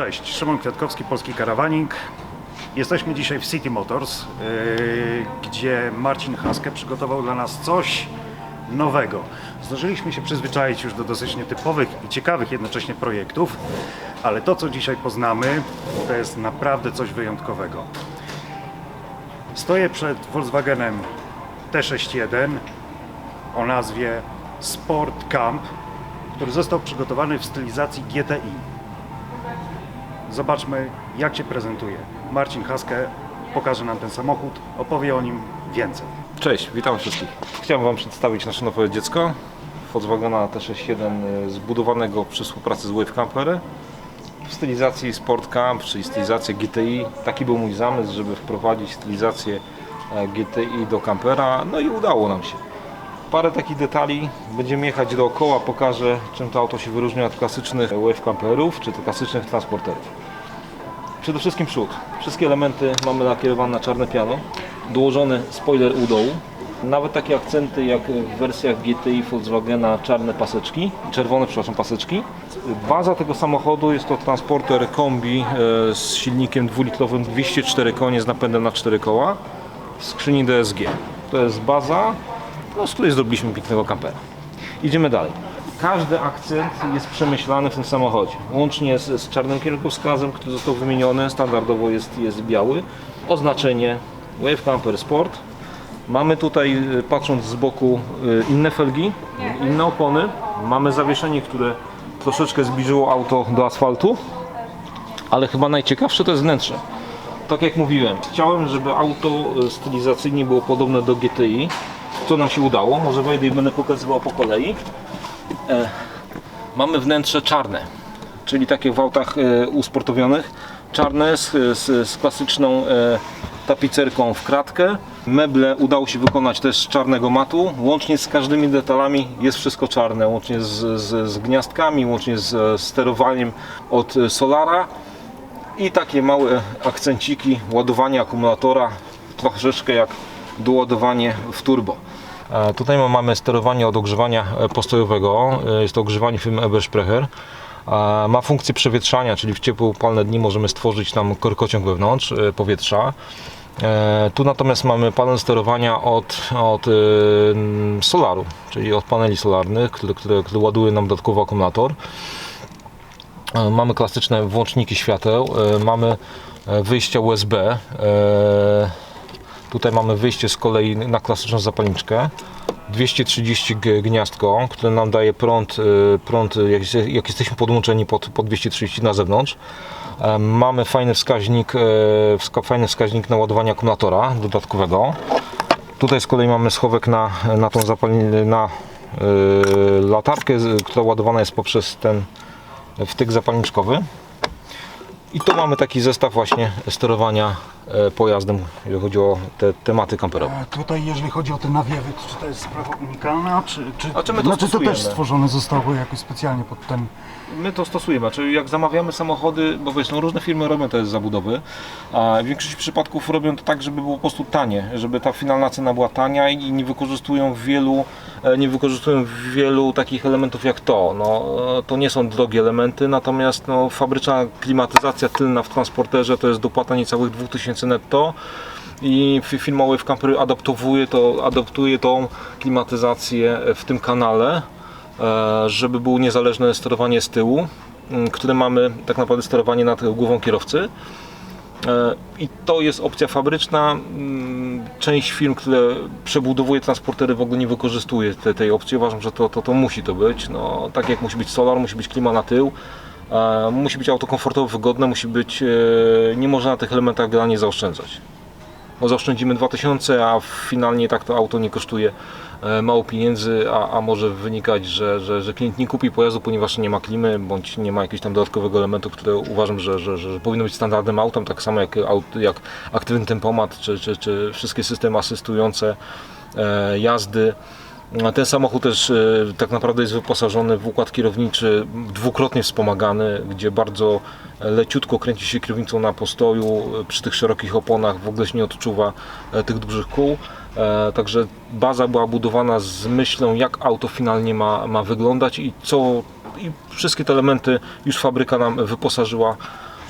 Cześć, Szymon Kwiatkowski, Polski Karawaning. Jesteśmy dzisiaj w City Motors, yy, gdzie Marcin Haske przygotował dla nas coś nowego. Zdążyliśmy się przyzwyczaić już do dosyć nietypowych i ciekawych jednocześnie projektów, ale to, co dzisiaj poznamy, to jest naprawdę coś wyjątkowego. Stoję przed Volkswagenem T61 o nazwie Sport Camp, który został przygotowany w stylizacji GTI. Zobaczmy, jak się prezentuje. Marcin Haske pokaże nam ten samochód, opowie o nim więcej. Cześć, witam wszystkich. Chciałem Wam przedstawić nasze nowe dziecko Volkswagena T61 y, zbudowanego przy współpracy z Wave Campery w stylizacji Sport Camp, czyli stylizację GTI. Taki był mój zamysł, żeby wprowadzić stylizację e, GTI do kampera, no i udało nam się. Parę takich detali, będziemy jechać dookoła, pokażę czym to auto się wyróżnia od klasycznych Wave Camperów, czy to klasycznych transporterów. Przede wszystkim przód. Wszystkie elementy mamy nakierowane na czarne piano. Dołożony spoiler u dołu. Nawet takie akcenty jak w wersjach GTI Volkswagena czarne paseczki, czerwone przepraszam paseczki. Baza tego samochodu jest to transporter kombi e, z silnikiem dwulitrowym 204 konie z napędem na 4 koła w skrzyni DSG. To jest baza, no, z której zrobiliśmy pięknego kampera. Idziemy dalej. Każdy akcent jest przemyślany w tym samochodzie. Łącznie z, z czarnym kierunkowskazem, który został wymieniony, standardowo jest, jest biały. Oznaczenie Wave Camper Sport. Mamy tutaj, y, patrząc z boku, y, inne felgi, inne opony. Mamy zawieszenie, które troszeczkę zbliżyło auto do asfaltu. Ale chyba najciekawsze to jest wnętrze. Tak jak mówiłem, chciałem, żeby auto y, stylizacyjnie było podobne do GTI. Co nam się udało? Może wejdę i będę pokazywał po kolei. E, mamy wnętrze czarne, czyli takie w autach e, usportowionych. Czarne z, z, z klasyczną e, tapicerką w kratkę. Meble udało się wykonać też z czarnego matu. Łącznie z każdymi detalami jest wszystko czarne. Łącznie z, z, z gniazdkami, łącznie z sterowaniem od Solara. I takie małe akcenciki, ładowanie akumulatora, troszeczkę jak doładowanie w turbo. Tutaj ma- mamy sterowanie od ogrzewania e, postojowego. E, Jest to ogrzewanie firmy Ebersprecher. Ma funkcję przewietrzania, czyli w ciepłe upalne dni możemy stworzyć tam korkociąg wewnątrz e, powietrza. Tu natomiast mamy panel sterowania od, od solaru, czyli od paneli solarnych, które, które, które ładuje nam dodatkowo akumulator. Mamy klasyczne włączniki świateł, mamy wyjścia USB. Tutaj mamy wyjście z kolei na klasyczną zapalniczkę. 230 g- gniazdko, które nam daje prąd, e, prąd jak, jest- jak jesteśmy podłączeni pod, pod 230 na zewnątrz. Mamy fajny wskaźnik, e, fajny wskaźnik naładowania akumulatora dodatkowego. Tutaj z kolei mamy schowek na, na tą zapalni- na e, latarkę, która ładowana jest poprzez ten wtyk zapalniczkowy. I tu mamy taki zestaw właśnie sterowania e, pojazdem, jeżeli chodzi o te tematy kamperowe. E, Tutaj, jeżeli chodzi o te nawiewy, czy to jest sprawa unikalna, czy, czy, A czy my to znaczy, to stosujemy? też stworzone zostało jakoś specjalnie pod ten... My to stosujemy, czyli jak zamawiamy samochody, bo wiesz, no różne firmy robią te zabudowy, a w większości przypadków robią to tak, żeby było po prostu tanie, żeby ta finalna cena była tania i nie wykorzystują wielu, nie wykorzystują wielu takich elementów jak to. No, e, to nie są drogie elementy, natomiast no, fabryczna klimatyzacja tylna w transporterze to jest dopłata niecałych 2000 netto i fi- firma Wave Camper adaptuje, to, adaptuje tą klimatyzację w tym kanale, e, żeby było niezależne sterowanie z tyłu, które mamy tak naprawdę sterowanie nad głową kierowcy. I to jest opcja fabryczna. Mm, Część firm, które przebudowuje transportery w ogóle nie wykorzystuje te, tej opcji. Uważam, że to, to, to musi to być. No, tak jak musi być solar, musi być klima na tył. e, Musi być auto komfortowe, wygodne, musi być, e, nie można na tych elementach generalnie zaoszczędzać bo zaoszczędzimy 2000, a finalnie tak to auto nie kosztuje e, mało pieniędzy, a, a może wynikać, że, że, że klient nie kupi pojazdu, ponieważ nie ma klimy, bądź nie ma jakiegoś tam dodatkowego elementu, które uważam, że, że, że powinno być standardem autem, tak samo jak, jak aktywny tempomat, czy, czy, czy wszystkie systemy asystujące e, jazdy. Ten samochód też e, tak naprawdę jest wyposażony w układ kierowniczy dwukrotnie wspomagany, gdzie bardzo leciutko kręci się kierownicą na postoju, e, przy tych szerokich oponach w ogóle się nie odczuwa e, tych dużych kół. E, Także baza była budowana z myślą, jak auto finalnie ma, ma wyglądać i co i wszystkie te elementy już fabryka nam wyposażyła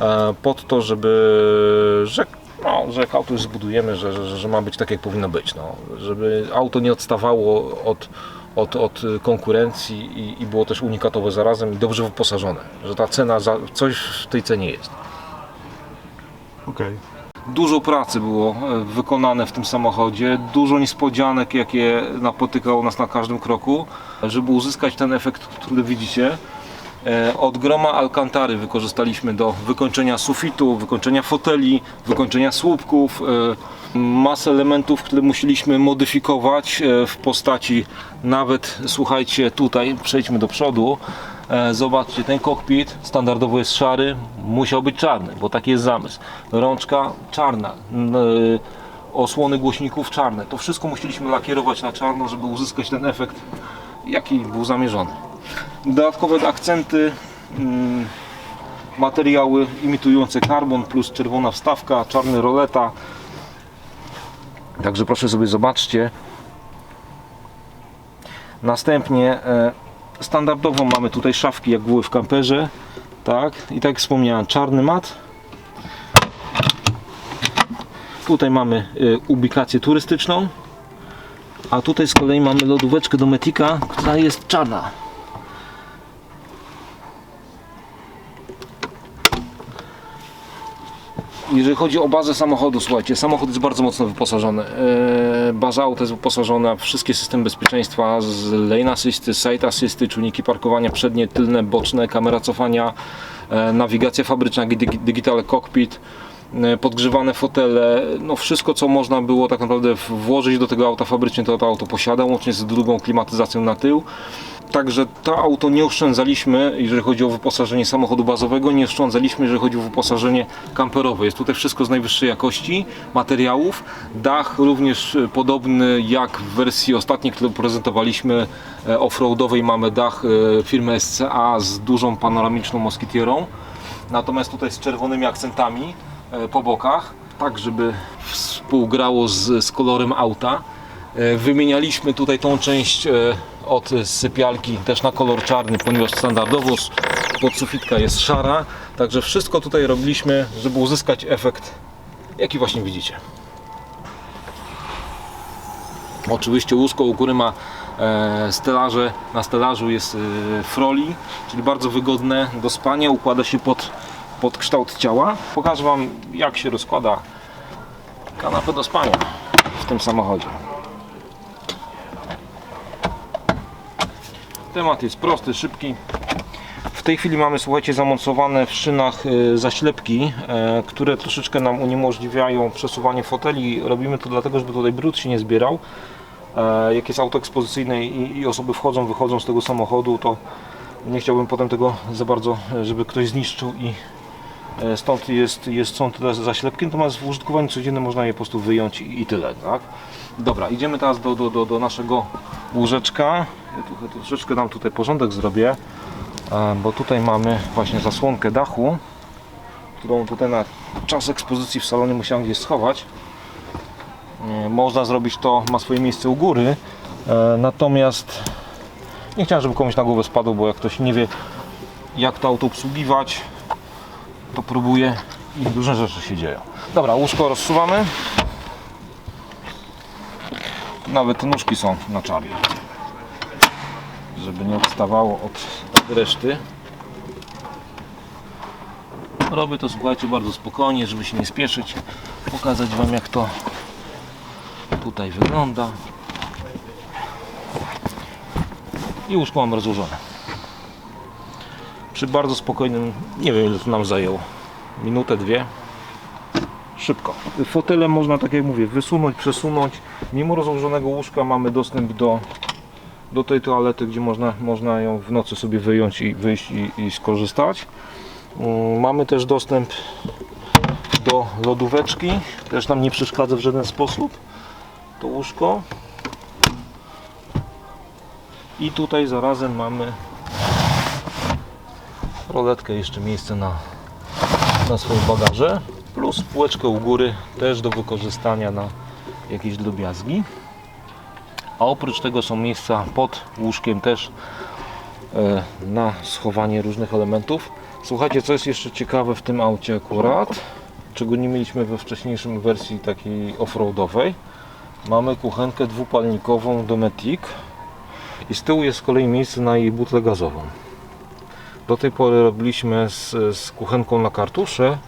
e, pod to, żeby, że, no, że jak auto już zbudujemy, że, że, że ma być tak jak powinno być, no, żeby auto nie odstawało od, od, od konkurencji i, i było też unikatowe zarazem i dobrze wyposażone, że ta cena, za, coś w tej cenie jest. Okej. Dużo pracy było e, wykonane w tym samochodzie, dużo niespodzianek, jakie napotykało nas na każdym kroku, żeby uzyskać ten efekt, który widzicie. E, Od groma alkantary wykorzystaliśmy do wykończenia sufitu, wykończenia foteli, wykończenia słupków, e, masę elementów, które musieliśmy modyfikować e, w postaci nawet, słuchajcie, tutaj przejdźmy do przodu, Zobaczcie, ten kokpit standardowo jest szary, musiał być czarny, bo taki jest zamysł. Rączka czarna, osłony głośników czarne. To wszystko musieliśmy lakierować na czarno, żeby uzyskać ten efekt, jaki był zamierzony. Dodatkowe akcenty, mm, materiały imitujące karbon plus czerwona wstawka, czarny roleta. Także proszę sobie zobaczcie. Następnie e, standardowo mamy tutaj szafki jak były w kamperze. Tak, i tak jak wspomniałem, czarny mat. Tutaj mamy e, ubikację turystyczną. A tutaj z kolei mamy lodóweczkę do Metika, która jest czarna. Jeżeli chodzi o bazę samochodu, słuchajcie, samochód jest bardzo mocno wyposażony. Eee, Baza auta jest wyposażona wszystkie systemy bezpieczeństwa z lane assisty, side assisty, czujniki parkowania przednie, tylne, boczne, kamera cofania, e, nawigacja fabryczna, digi- digital cockpit, e, podgrzewane fotele, no wszystko co można było tak naprawdę włożyć do tego auta fabrycznie, to to auto posiada, łącznie z drugą klimatyzacją na tył. Także to auto nie oszczędzaliśmy, jeżeli chodzi o wyposażenie samochodu bazowego, nie oszczędzaliśmy, jeżeli chodzi o wyposażenie kamperowe. Jest tutaj wszystko z najwyższej jakości materiałów. Dach również e, podobny jak w wersji ostatniej, którą prezentowaliśmy e, offroadowej. Mamy dach e, firmy SCA z dużą panoramiczną moskitierą. Natomiast tutaj z czerwonymi akcentami e, po bokach, tak żeby współgrało z, z kolorem auta. E, Wymienialiśmy tutaj tą część e, od sypialki też na kolor czarny, ponieważ standardowo podsufitka jest szara. Także wszystko tutaj robiliśmy, żeby uzyskać efekt, jaki właśnie widzicie. Oczywiście łóżko u góry ma e, stelaże, na stelażu jest e, froli, czyli bardzo wygodne do spania, układa się pod, pod kształt ciała. Pokażę Wam jak się rozkłada kanapę do spania w tym samochodzie. Temat jest prosty, szybki. W tej chwili mamy, słuchajcie, zamontowane w szynach e, zaślepki, e, które troszeczkę nam uniemożliwiają przesuwanie foteli. Robimy to dlatego, żeby tutaj brud się nie zbierał. E, Jak jest auto ekspozycyjne i, osoby wchodzą, wychodzą z tego samochodu, to nie chciałbym potem tego za bardzo, e, żeby ktoś zniszczył i stąd jest, jest są te zaślepki, natomiast w użytkowaniu codziennym można je po prostu wyjąć i, i tyle, tak? Dobra, idziemy teraz do, do, do, do naszego łóżeczka. Ja trochę troszeczkę nam tutaj porządek zrobię, e, bo tutaj mamy właśnie zasłonkę dachu, którą tutaj na czas ekspozycji w salonie musiałem gdzieś schować. E, Można zrobić to, ma swoje miejsce u góry, e, natomiast nie chciałem, żeby komuś na głowę spadło, bo jak ktoś nie wie jak to auto obsługiwać, to próbuje i różne rzeczy się dzieją. Dobra, łóżko rozsuwamy. Nawet nóżki są na czarno. Żeby nie odstawało od, od reszty. Robię to, słuchajcie, bardzo spokojnie, żeby się nie spieszyć. Pokazać Wam, jak to tutaj wygląda. I łóżko mam rozłożone. Przy bardzo spokojnym, nie wiem ile to nam zajęło. Minutę, dwie. Szybko. Fotele można, tak jak mówię, wysunąć, przesunąć. Mimo rozłożonego łóżka mamy dostęp do, do tej toalety, gdzie można, można ją w nocy sobie wyjąć i wyjść i, i skorzystać. Mm, Mamy też dostęp do lodóweczki. Też nam nie przeszkadza w żaden sposób to łóżko. I tutaj zarazem mamy roletkę, jeszcze miejsce na, na swoje bagaże. Plus półeczkę u góry też do wykorzystania na jakieś drobiazgi. A oprócz tego są miejsca pod łóżkiem też e, na schowanie różnych elementów. Słuchajcie, co jest jeszcze ciekawe w tym aucie akurat, czego nie mieliśmy we wcześniejszym wersji takiej offroadowej. Mamy kuchenkę dwupalnikową Dometic i z tyłu jest z kolei miejsce na jej butlę gazową. Do tej pory robiliśmy z, z kuchenką na kartusze.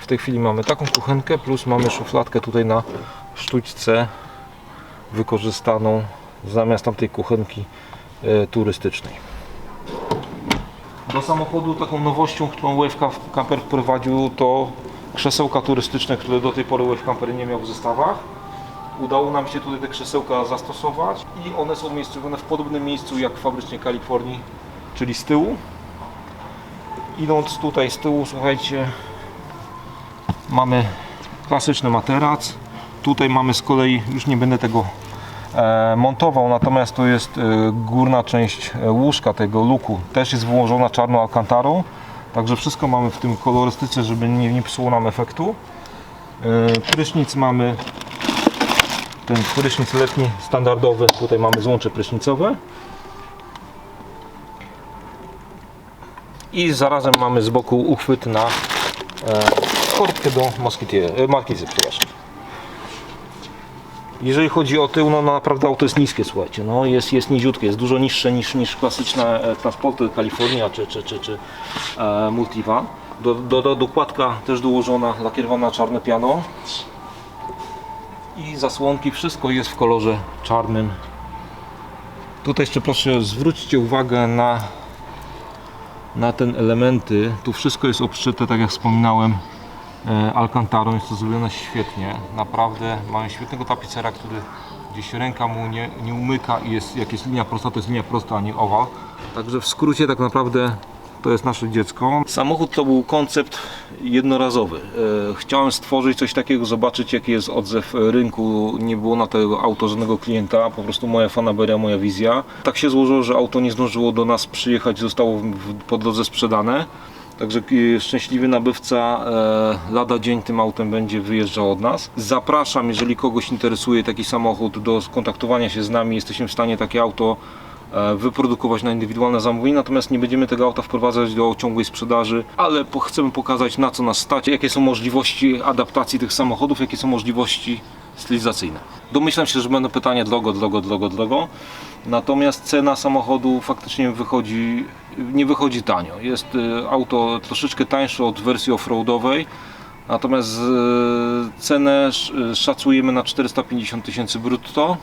W tej chwili mamy taką kuchenkę, plus mamy szufladkę tutaj na sztućce wykorzystaną zamiast tamtej kuchenki e, turystycznej. Do samochodu taką nowością, którą Wave Camper wprowadził to krzesełka turystyczne, które do tej pory Wave Camper nie miał w zestawach. Udało nam się tutaj te krzesełka zastosować i one są umiejscowione w podobnym miejscu jak fabrycznie Kalifornii, czyli z tyłu. Idąc tutaj z tyłu, słuchajcie, mamy klasyczny materac. Tutaj mamy z kolei, już nie będę tego e, montował, natomiast to jest e, górna część e, łóżka tego luku. Też jest wyłożona czarną alkantarą. Także wszystko mamy w tym kolorystyce, żeby nie, nie psuło nam efektu. Prysznic mamy ten prysznic letni standardowy. Tutaj mamy złącze prysznicowe. I zarazem mamy z boku uchwyt na e, korbkę do moskitie, e, markizy, przepraszam. Jeżeli chodzi o tył, no naprawdę auto jest niskie, słuchajcie, no jest, jest niziutkie, jest dużo niższe niż, niż klasyczne e, transporty Kalifornia czy, czy, czy, czy e, Multivan. Do, do, do dokładka też dołożona lakierowana czarne piano i zasłonki, wszystko jest w kolorze czarnym. Tutaj jeszcze proszę zwróćcie uwagę na na te elementy. Tu wszystko jest obszyte, tak jak wspominałem, e, alkantarą. Jest to zrobione świetnie. Naprawdę mamy świetnego tapicera, który gdzieś ręka mu nie, nie umyka i jest, jak jest linia prosta, to jest linia prosta, a nie owal. Także w skrócie tak naprawdę to jest nasze dziecko. Samochód to był koncept jednorazowy. E, Chciałem stworzyć coś takiego, zobaczyć jaki jest odzew rynku. Nie było na to auto żadnego klienta, po prostu moja fanaberia, moja wizja. Tak się złożyło, że auto nie zdążyło do nas przyjechać, zostało po drodze sprzedane. Także e, szczęśliwy nabywca e, lada dzień tym autem będzie wyjeżdżał od nas. Zapraszam, jeżeli kogoś interesuje taki samochód, do skontaktowania się z nami. Jesteśmy w stanie takie auto wyprodukować na indywidualne zamówienie, natomiast nie będziemy tego auta wprowadzać do ciągłej sprzedaży, ale chcemy pokazać na co nas stać, jakie są możliwości adaptacji tych samochodów, jakie są możliwości stylizacyjne. Domyślam się, że będą pytania drogo, drogo, drogo, drogo. Natomiast cena samochodu faktycznie wychodzi, nie wychodzi tanio. Jest y, auto troszeczkę tańsze od wersji offroadowej, natomiast y, cenę sz- szacujemy na 450 tysięcy brutto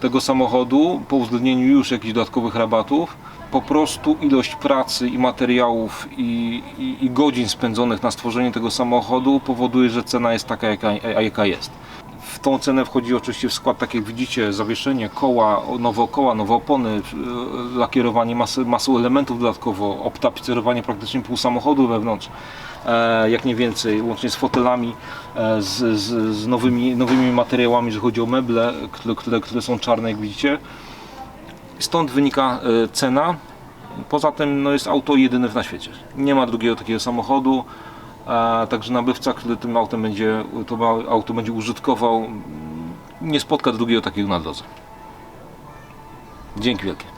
tego samochodu, po uwzględnieniu już jakichś dodatkowych rabatów. Po prostu ilość pracy i materiałów i, i, i godzin spędzonych na stworzenie tego samochodu powoduje, że cena jest taka, jaka, jaka jest. W tą cenę wchodzi oczywiście w skład, tak jak widzicie, zawieszenie, koła, nowe koła, nowe opony, yy, lakierowanie masy, masą elementów dodatkowo, obtapicerowanie praktycznie pół samochodu wewnątrz, e, jak nie więcej, łącznie z fotelami, e, z, z, z nowymi, nowymi materiałami, jeżeli chodzi o meble, które, które, które są czarne, jak widzicie. Stąd wynika e, cena. Poza tym no, jest auto jedyne na świecie. Nie ma drugiego takiego samochodu. Także nabywca, który tym autem będzie, to auto będzie użytkował, nie spotka drugiego takiego na drodze. Dzięki wielkie.